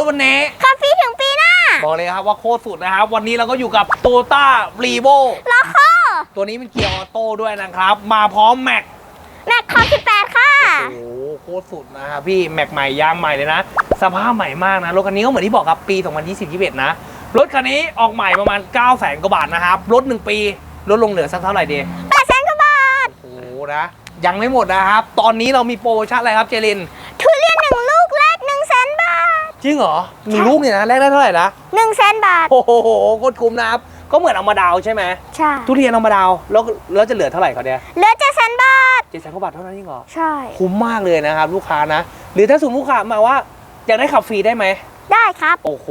ถวันนี้ขับฟรีถึงปีหน้า บอกเลยครับว่าโคตรสุดนะครับ วันนี้เราก็อยู่กับโตต้ารีโวล้อคอตัวนี้เป็นเกียร์ออโต้ด้วยนะครับ มาพร้อมแม็กแม็กคอ18 ค่ะ โอ้โหโคตรสุดนะครับพี่แม็กใหม่ยางใหม่เลยนะ สภาพใหม่มากนะรถคันนี้ก็เหมือนที่บอกครับปี 2020-21 นะ รถคันนี้ออกใหม่ประมาณ 9 0 0 0 0 0กว่าบาทนะครับ รถ 1 ปีลดลงเหลือสักเท่าไหร่ดี8แสนกว่าบาท โอ้โหนะ ยังไม่หมดนะครับ ตอนนี้เรามีโปรโมชั่นอะไรครับเจรินทุเรียนหนึ่งลูกแรก1 0 0 0 0แสนบาท จริงเหรอหนึ่งลูกเนี่ยนะแลกได้เท่าไหร่นะ1 0 0 0 0แสนบาท โอ้โหโคตรคุ้มนะครับ ก็เหมือนเอามาดาวใช่ไหมใช่ทุเรียนเอามาดาวแล้วแล้วจะเหลือเท่าไหร่เขาเนี่ยเหลือ7แสนบาทเจ็ดแสนกว่าบาทเท่านั้นเองเหรอใช่คุ้มมากเลยนะครับ ลูกค้านะ หรือถ้าสมมติลูกค้ามาว่าอยากได้ขับฟรีได้ไหมได้ครับ โอ้โห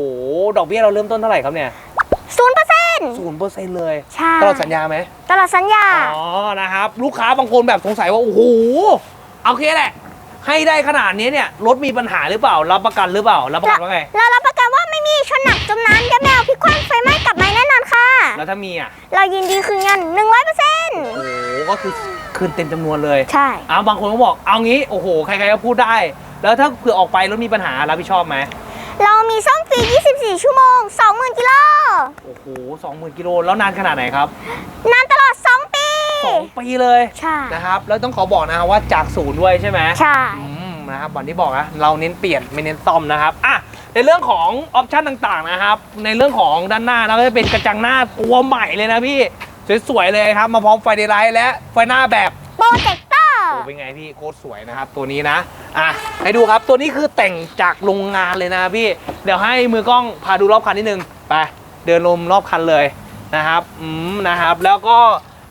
ดอกเบี้ยเราเริ่มต้นเท่าไหร่ครับเนี่ย0%เปอร์เซ็นต์ศูนย์เปอร์เซ็นต์เลยใช่ตลอดสัญญาไหมตลอดสัญญาอ๋อนะครับ ลูกค้าบางคนแบบสงสัยว่าโอ้โหเอาแค่แหละ ให้ได้ขนาดนี้เนี่ยรถมีปัญหาหรือเปล่า รับประกันหรือเปล่า รับประกันว่าไง เรารับประกันว่าไม่มีชนหนักจมน้ำยาแมวพลิกคว่ำไฟไหม้กลับมาแน่นอนค่ะ แล้วถ้ามีอะ เรายินดีคืนเงิน100%โอ้โหก็คือคืนเต็มจำนวนเลย ใช่ อ้าวบางคนก็บอกเอางี้โอ้โหใครๆก็พูดได้ แล้วถ้าเผื่อออกไปรถมีปัญหารับผิดชอบไหมเรามีซ่อมฟรี 24 ชั่วโมง 20,000 กิโล โอ้โหสองหมื่นกิโล แล้วนานขนาดไหนครับนานตลอด2ปี สองปีเลยใช่นะครับแล้วต้องขอบอกนะครับว่าจากศูนย์ด้วยใช่ไหมใช่อืมนะครับวันที่บอกนะเราเน้นเปลี่ยนไม่เน้นซ่อมนะครับอะในเรื่องของออปชันต่างๆนะครับ ในเรื่องของด้านหน้านะก็จะเป็นกระจังหน้าตัวใหม่เลยนะพี่สวยๆเลยครับ มาพร้อมไฟเดย์ไลท์และไฟหน้าแบบโปรเจคเตอร์โอ้เป็นไงพี่โคตรสวยนะครับตัวนี้นะอะให้ดูครับตัวนี้คือแต่งจากโรงงานเลยนะพี่ เดี๋ยวให้มือกล้องพาดูรอบคันนิดนึงไปเดินลมรอบคันเลยนะครับอืมนะครับ แล้วก็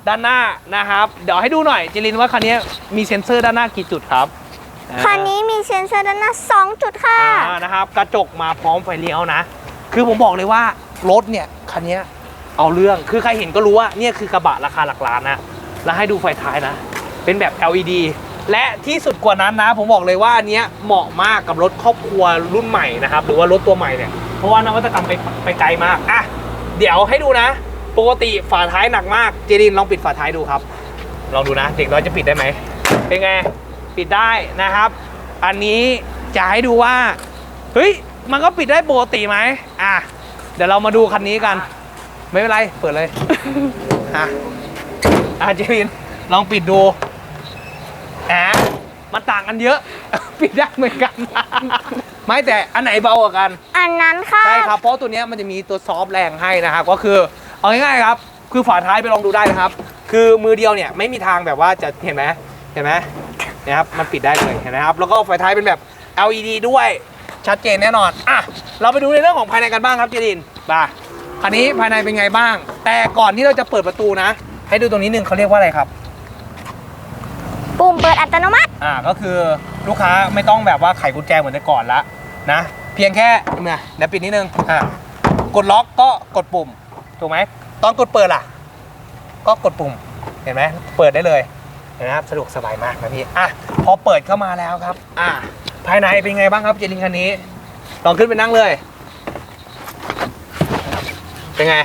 ด้านหน้านะครับ เดี๋ยวให้ดูหน่อยจิรินว่าคันนี้มีเซ็นเซอร์ด้านหน้ากี่จุดครับอ่าคันนี้มีเซ็นเซอร์ด้านหน้า 2 จุดค่ะอ่านะครับ กระจกมาพร้อมไฟเลี้ยวนะ คือผมบอกเลยว่ารถเนี่ยคันเนี้ยเอาเรื่องคือใครเห็นก็รู้ว่าเนี่ยคือกระบะราคาหลักล้านนะแล้วให้ดูไฟท้ายนะ เป็นแบบ LED และที่สุดกว่านั้นนะ ผมบอกเลยว่าอันเนี้ยเหมาะมากกับรถครอบครัวรุ่นใหม่นะครับ หรือว่ารถตัวใหม่เนี่ยเพราะว่านวัตกรรมไปไปไกลมากอะเดี๋ยวให้ดูนะ ปกติฝาท้ายหนักมากเจรินลองปิดฝาท้ายดูครับ ลองดูนะเด็กน้อยจะปิดได้ไหมเป็นไงปิดได้นะครับ อันนี้จะให้ดูว่าเฮ้ยมันก็ปิดได้ปกติไหมอะเดี๋ยวเรามาดูคันนี้กัน ไม่เป็นไรเปิดเลยอะอะเจรินลองปิดดูอะมันต่างกันเยอะ ปิดได้เหมือนกัน ไม่แต่อันไหนเบากว่ากัน อันนั้นค่ะ ใช่ครับ เพราะตัวเนี้ยมันจะมีตัวซอฟต์แรงให้นะครับ ก็คือ เอาง่ายๆครับ คือฝาท้ายไปลองดูได้นะครับ คือมือเดียวเนี่ยไม่มีทางแบบว่าจะเห็นไหมเห็นไหมนะครับมันปิดได้เลยเห็นไหมครับแล้วก็ไฟท้ายเป็นแบบ LED ด้วยชัดเจนแน่นอนอะเราไปดูในเรื่องของภายในกันบ้างครับเจรินมาคันนี้ภายในเป็นไงบ้าง แต่ก่อนที่เราจะเปิดประตูนะ ให้ดูตรงนี้หนึ่งเขาเรียกว่าอะไรครับปุ่มเปิดอัตโนมัติ อ่าก็คือลูกค้าไม่ต้องแบบว่าไขกุญแจเหมือนแต่ก่อนละนะ เพียงแค่เนี่ยเดี๋ยวปิดนิดนึงอ่ากดล็อกก็กดปุ่ม ถูกไหมตอนกดเปิดล่ะ ก็กดปุ่มเห็นไหมเปิดได้เลยเห็นไหมครับสะดวกสบายมากนะพี่อะพอเปิดเข้ามาแล้วครับ อะภายในเป็นไงบ้างครับเจลินคันนี้ลองขึ้นไปนั่งเลย เป็นไง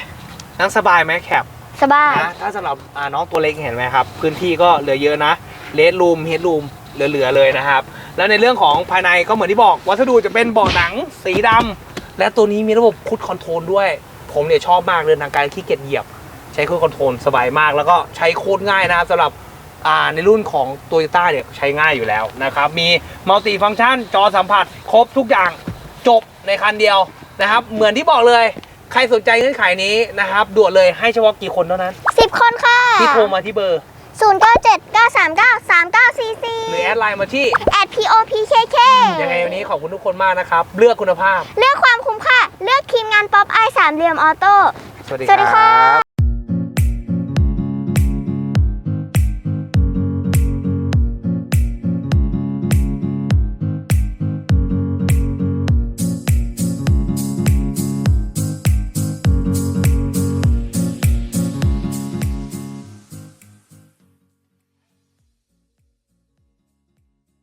นั่งสบายไหมแคปสบายนะถ้าสำหรับอ่าน้องตัวเล็กเห็นไหมครับ พื้นที่ก็เหลือเยอะนะเลดรูมเฮดรูมเหลือๆเลยนะครับ แล้วในเรื่องของภายในก็เหมือนที่บอก วัสดุจะเป็นเบาะหนังสีดำและตัวนี้มีระบบคุดคอนโทรลด้วย ผมเนี่ยชอบมากเดินทางไกลขี้เกียจเหยียบ ใช้คุดคอนโทรลสบายมาก แล้วก็ใช้โคตรง่ายนะครับสำหรับอ่าในรุ่นของ t o y ยต้เนี่ยใช้ง่ายอยู่แล้วนะครับ มีมัลติฟัง c t ชันจอสัมผัส ครบทุกอย่างจบในคันเดียวนะครับ เหมือนที่บอกเลยใครสนใจเงื่อนไขนี้นะครับด่วนเลยให้เฉพาะกี่คนเท่านั้น 10 คนค่ะที่โทรมาที่เบอร์ 0 9 7 9 3 9 3 9 4หรือแอด4ไลน์มาที่ at popkk ยังไงวันนี้ขอบคุณทุกคนมากนะครับ เลือกคุณภาพ เลือกความคุ้มค่า เลือกทีมงานป๊อปไอสามเหลี่ยมออโต้ สวัสดีสวัสดีคค่ะรับ